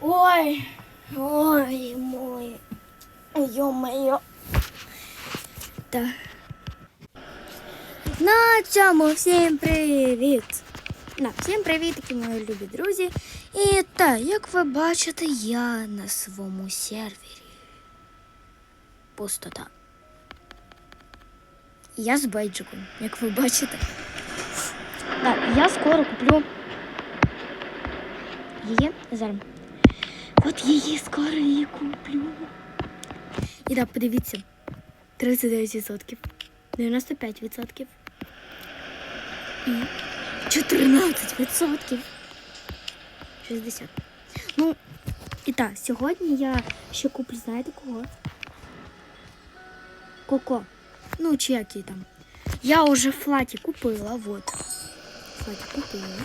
Ой, ой, мой, ё-моё. Так. На цьому всім привіт! На всім привітки, мої любі друзі. І так, як ви бачите, я на своєму сервері. Пустота. Я з бейджиком, як ви бачите. Так, я скоро куплю її зараз. От її скоро її куплю. І так, подивіться. 39%, 95% і 14%. 60. Ну, і так, сьогодні я ще куплю, знаєте кого? Коко. Ну, чи які там. Я вже флаті купила, вот. Флаті купила.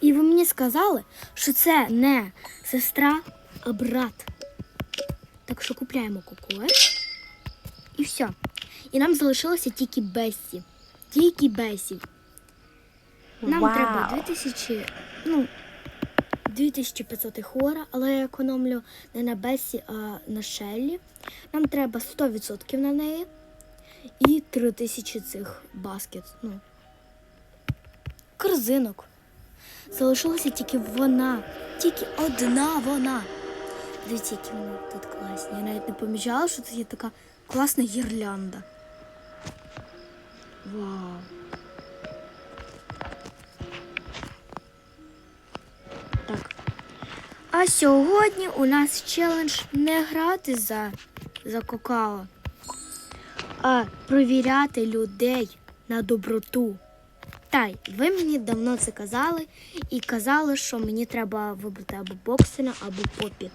І ви мені сказали, що це не сестра, а брат. Так що купляємо коко. І все. І нам залишилося тільки Бесі. Тільки Бесі. Нам Вау. треба 2000, ну, 2500 хора, але я економлю не на Бесі, а на Шеллі. Нам треба 100% на неї. І 3000 цих баскет. Ну, корзинок. Залишилася тільки вона. Тільки одна вона. Дивіться, які вони тут класні. Я навіть не помічала, що це є така класна гірлянда. Вау. Так. А сьогодні у нас челендж не грати за, за какао, а провіряти людей на доброту. Та й ви мені давно це казали і казали, що мені треба вибрати або боксена, або попі.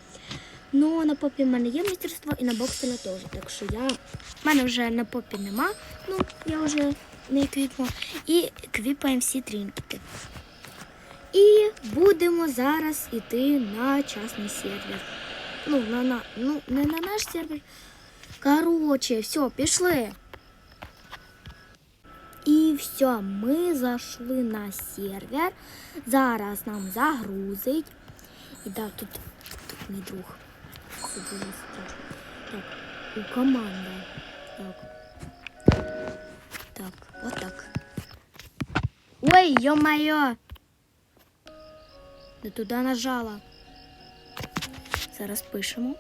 Ну, на попі в мене є майстерство і на боксена теж. Так що я. В мене вже на попі нема. Ну, я вже не квіпну. І квіпаємо всі трінкети. І будемо зараз іти на частний сервер. Ну, на, на, ну, не на наш сервер. Короче, все, пішли. І все, ми зайшли на сервер. Зараз нам загрузить. І да, тут, тут мій друг. Це дуже страшно. Так, у команда. Так. Так, вот так. Ой, ё-моё! Не туди нажала. Зараз пишемо.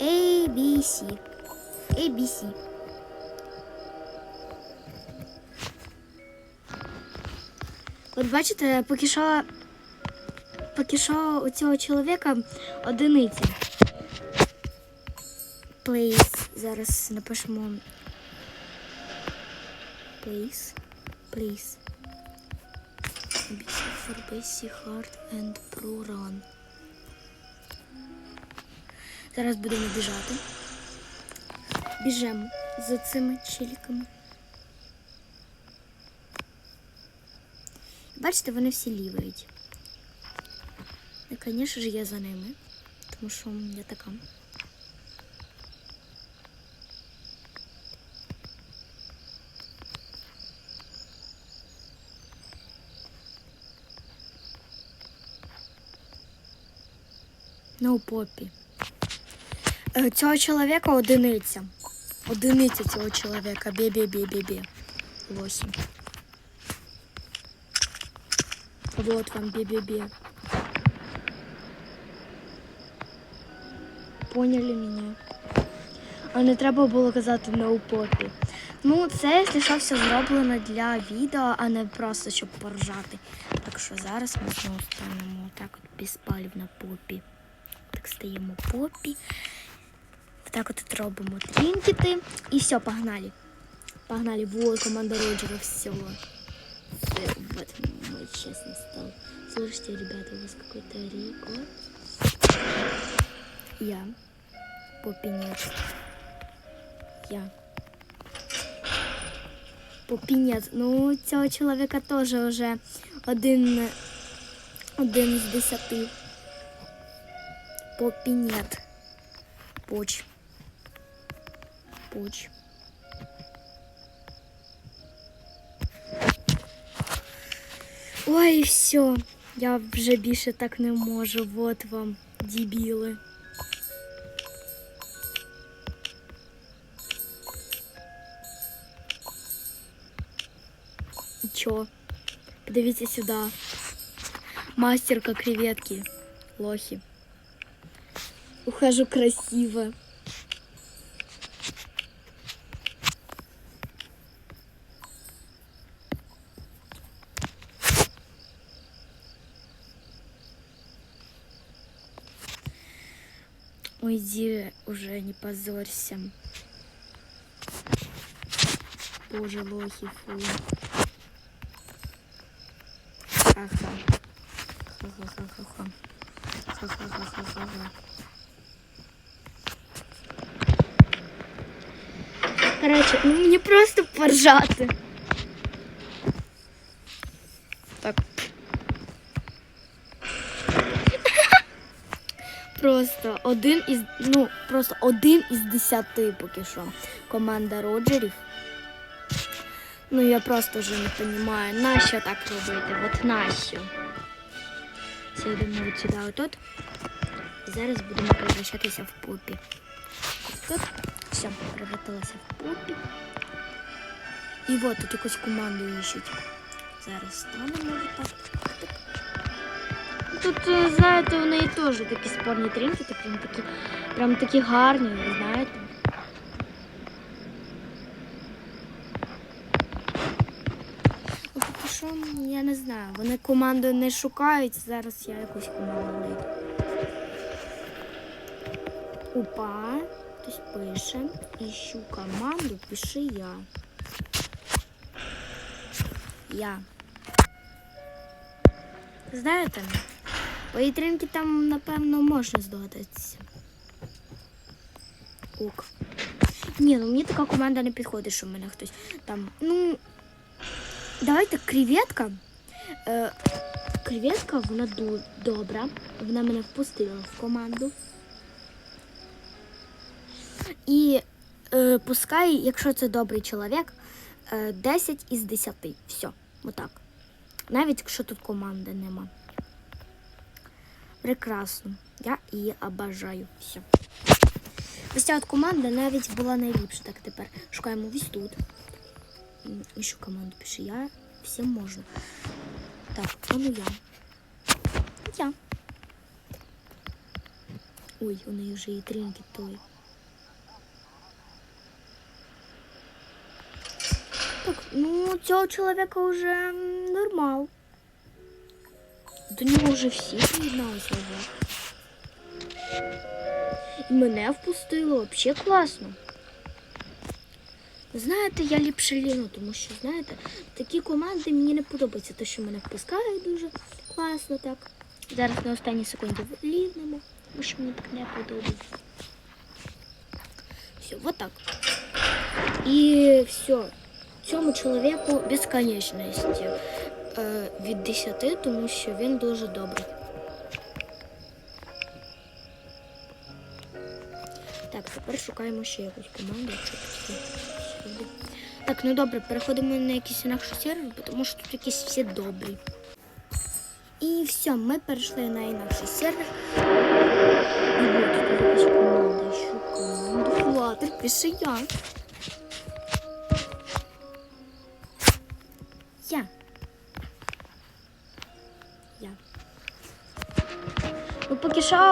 ABC. ABC. От бачите, поки що, поки що у цього чоловіка одиниця. Please. Зараз напишемо. Please. Please. BC for Basic Hard and Pro. Зараз будемо біжати. Біжемо за цими чиліками. Бачите, вони всі лівають. І, звісно ж, я за ними, тому що я така. Ну, попі. Е, Цього чоловіка одиниця. Одиниця цього чоловіка. Бі-бі-бі-бі-бі. Восемь. Вот вам бі-бі-бі. Поняли мене? А не треба було казати no попі. Ну, це, якщо що, все зроблено для відео, а не просто щоб поржати. Так що зараз ми знову станемо так от без палів на попі. Так стаємо попі. Так от робимо трінкети. І все, погнали. Погнали. Вот команда Роджера, все. Все, вот мой честный стол. Слушайте, ребята, у вас какой-то рекорд. Я. Попинец. Я. Попінець. Ну, у цього чоловіка теж вже один, один з десяти. Попінет. Поч. Поч. Ой, все. Я вже більше так не можу. Вот вам, дебіли. І Чо? Подивіться сюди. Мастерка креветки. Лохи. Ухожу красиво. Уйди уже, не позорься. Боже, лохи, фу. Ха-ха. Ха-ха-ха-ха-ха. Ха-ха-ха-ха-ха. Короче, ну мені просто поржати. Просто один із, ну, просто один із десяти поки що. Команда Роджерів. Ну я просто вже не розумію, нащо так робити? От нащо? Все, йдемо от сюди отут. Зараз будемо превращатися в попі. Тут. Все, превратилася в попі. І от тут якусь команду іщуть. Зараз станемо. Так. Тут, е, знаєте, у неї теж такі спорні тринки, так прям такі, прям такі гарні, знаєте. Поки що, я не знаю. Вони команду не шукають. Зараз я якусь команду знайду. Опа. Хтось пише. Іщу команду, пиши я. Я. Знаєте, повітрянки там, напевно, можна здогадатися. Ок. Ні, ну мені така команда не підходить, що в мене хтось там. Ну, давайте креветка. Е, креветка, вона добра. Вона мене впустила в команду. І е, пускай, якщо це добрий чоловік, е, 10 із 10. Все, отак. Навіть якщо тут команди нема. Прекрасно. Я її обожаю. Все. Ось ця от команда навіть була найліпша. Так тепер шукаємо ось тут. І що команду пише я. Всім можна. Так, ну я. Я. Ой, у неї вже і тринки той. Так, ну, цього чоловіка вже нормал. До нього вже всі приєдналися. І мене впустило, взагалі класно. Знаєте, я ліпше ліну, тому що, знаєте, такі команди мені не подобаються. Те, що мене впускають дуже класно так. Зараз на останній секунді лівнемо, тому що мені так не подобається. Все, вот так. І все. Цьому чоловіку безконечність е, від 10, тому що він дуже добрий. Так, тепер шукаємо ще якусь команду. Так, ну добре, переходимо на якийсь інакший сервер, тому що тут якісь всі добрі. І все, ми перейшли на інакший сервер. І от тут якась команда, що команду. Флатер, пише. Я.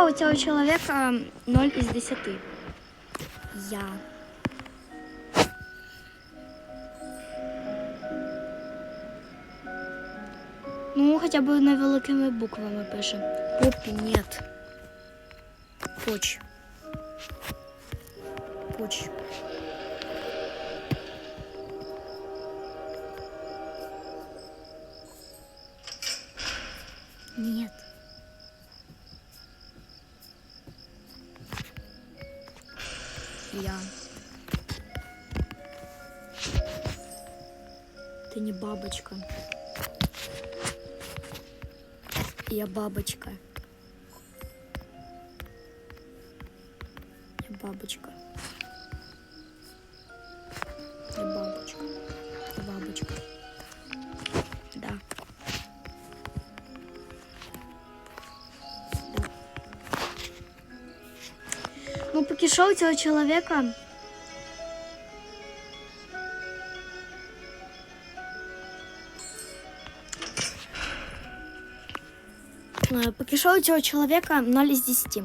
у цього чоловіка 0 із 10. Я. Ну, хоча б невеликими буквами пише. Попі, нет. Поч. Поч. Я. Ты не бабочка. Я бабочка. Я бабочка. Поки що у цього чоловіка. Е, Поки що у цього чоловіка 0 із 10.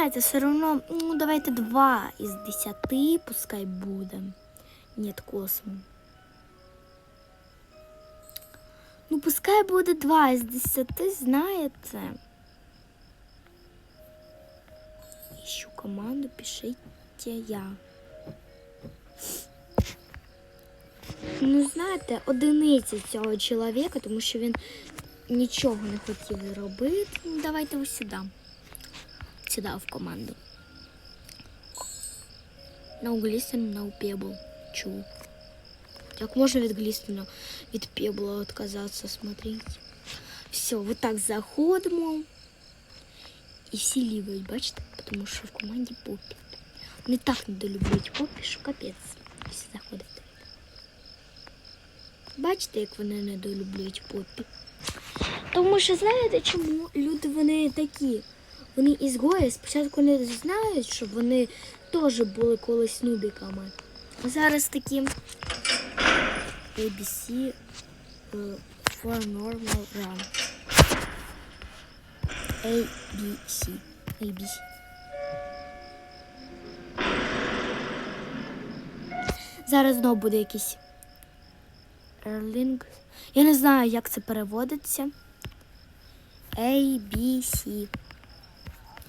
Знаєте, все одно, ну, давайте 2 із 10, пускай буде. Нет, космо. Ну, пускай буде 2 із 10, знаєте. Ищу команду, пишите я. Ну, знаєте, одиниця цього чоловіка, тому що він нічого не хотів робити. Ну, давайте ось сюди. Сюди в команду. No glisten, no pebble. Чу. Як можна від глістена, від пебла відказатися, смотрите. Все, вот так заходимо. І всі лівають, бачите? Тому що в команді попі. Не так недолюблюють попі, що капець. Всі заходять. Бачите, як вони недолюблюють попі? Тому що знаєте чому? Люди вони такі. Вони ізгої, спочатку не знають, що вони теж були колись нубіками. Зараз такі ABC е, for normal run. ABC. ABC. Зараз знову буде якийсь Erling. Я не знаю, як це переводиться. ABC.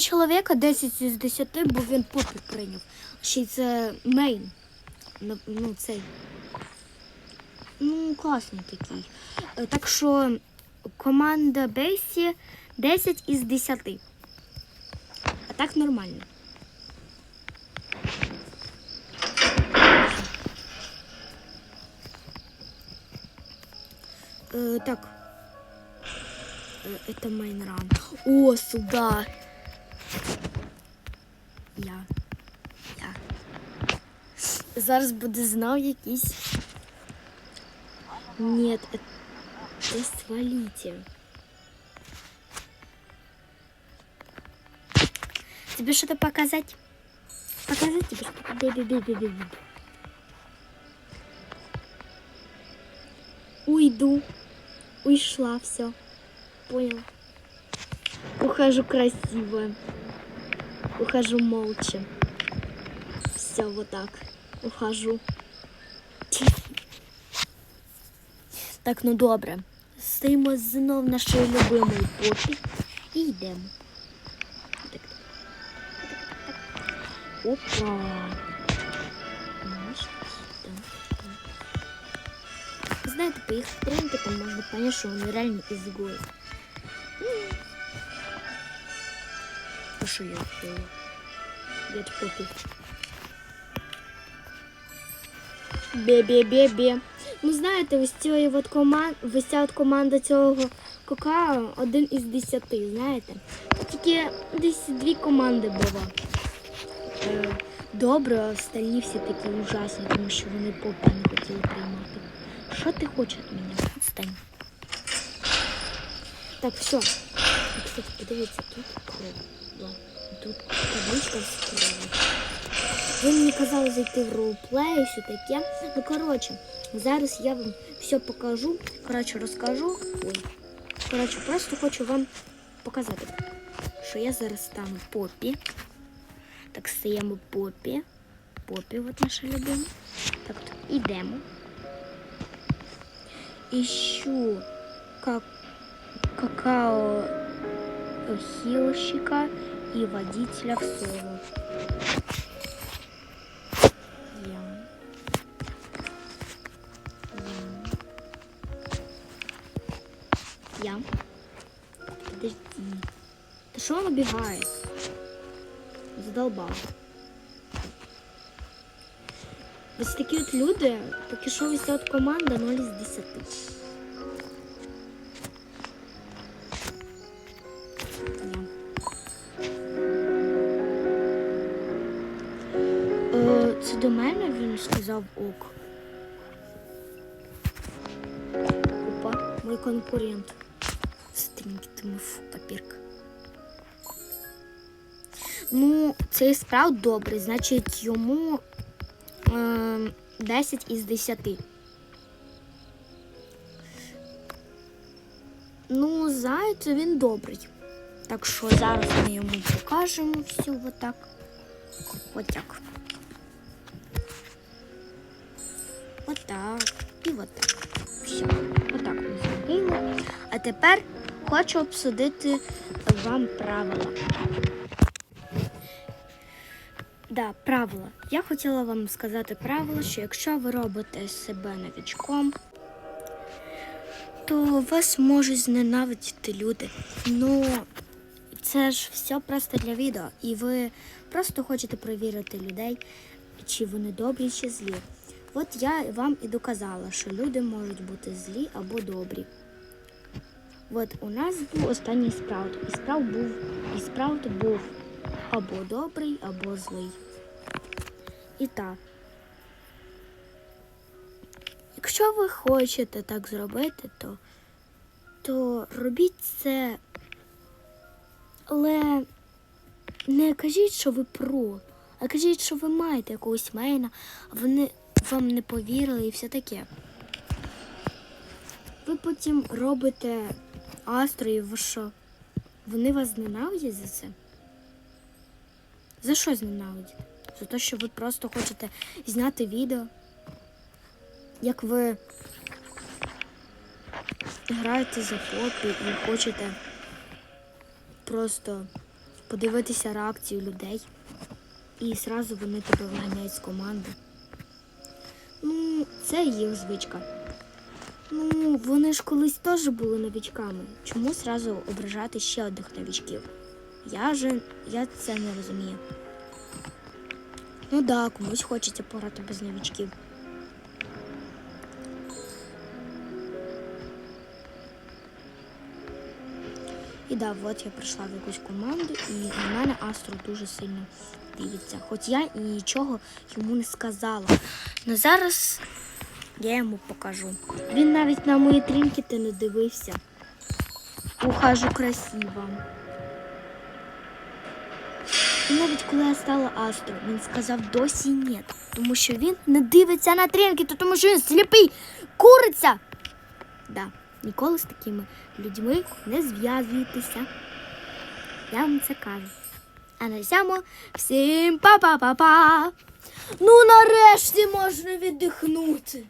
цього чоловіка 10 із 10, бо він попі прийняв. Ще й це мейн. Ну, ну, цей. Ну, класний такий. Е, Так що команда Бейсі 10 із 10. А так нормально. Е, так. Е, Это мейнран. О, сюда. Я. Я. Зараз буде знов якийсь. Нет, это свалите. Тебе что-то показать? Показать тебе. Уйду. Уйшла, все. Понял. Ухожу красиво Ухожу молча. Все, вот так. Ухожу. Так, ну добре. Стоїмо знов нашої любимої попі і йдемо. Так, так. Опа. Наш там. Знаєте, по їх стрімки там можна понять, що вони реально ізгої. А я впила? Я попі. Бе-бе-бе-бе. Ну, знаєте, ось цієї от команд, ось ця от команда цього кока один із десяти, знаєте. Тільки десь дві команди було. Е, добре, остальні всі такі ужасні, тому що вони попі не хотіли приймати. Що ти хочеш від мене? Отстань. Так, все. Кстати, подивіться, тут кров. Ладно, Тут табличка з. Ви мені казали зайти в ролплей і все таке. Ну, коротше, зараз я вам все покажу. Коротше, розкажу. Ой. Коротше, просто хочу вам показати, що я зараз стану попі. Так, стаємо попі. Попі, от наша любима. Так, тут ідемо. ищу как какао хилщика и водителя в соло. Я. Я. Я. Подожди. Та що воно бігає? Задолбав. Ось такі от люди, поки що команда 0 з 10. Він сказав ок. Опа, мій конкурент. Стрінки, Тимофу, папірка. Ну, цей справ добрий, значить йому е, 10 із 10. Ну, зайцю він добрий. Так що зараз ми йому покажемо все отак. Отак. Отак. І отак. Все. Отак ми зробили. А тепер хочу обсудити вам правила. Да, правила. Я хотіла вам сказати правило, що якщо ви робите себе новічком, то вас можуть зненавидіти люди. Ну, це ж все просто для відео, і ви просто хочете перевірити людей, чи вони добрі, чи злі. От я вам і доказала, що люди можуть бути злі або добрі. От у нас був останній спраут, і спраут був, і спраут був або добрий, або злий. І так. Якщо ви хочете так зробити, то, то робіть це. Але не кажіть, що ви про, а кажіть, що ви маєте якогось мейна, а вони вам не повірили і все таке. Ви потім робите астрою, ви що? Вони вас зненавидять за це? За що зненавидять? За те, що ви просто хочете зняти відео, як ви граєте за фото і хочете просто подивитися реакцію людей. І зразу вони тебе виганяють з команди. Ну, це їх звичка. Ну, вони ж колись теж були новічками. Чому зразу ображати ще одних новічків? Я же я це не розумію. Ну да, комусь хочеться пограти без новічків. І да, от я прийшла в якусь команду, і на мене Астро дуже сильно дивиться. Хоч я і нічого йому не сказала. Ну зараз я йому покажу. Він навіть на мої трінкети не дивився. Ухожу красиво. І навіть коли я стала Астро, він сказав досі ні. Тому що він не дивиться на трінкети, тому що він сліпий. Куриця! Да, ніколи з такими людьми не зв'язуйтеся. Я вам це кажу. А на цьому всім па-па-па-па. Ну нарешті можна віддихнути.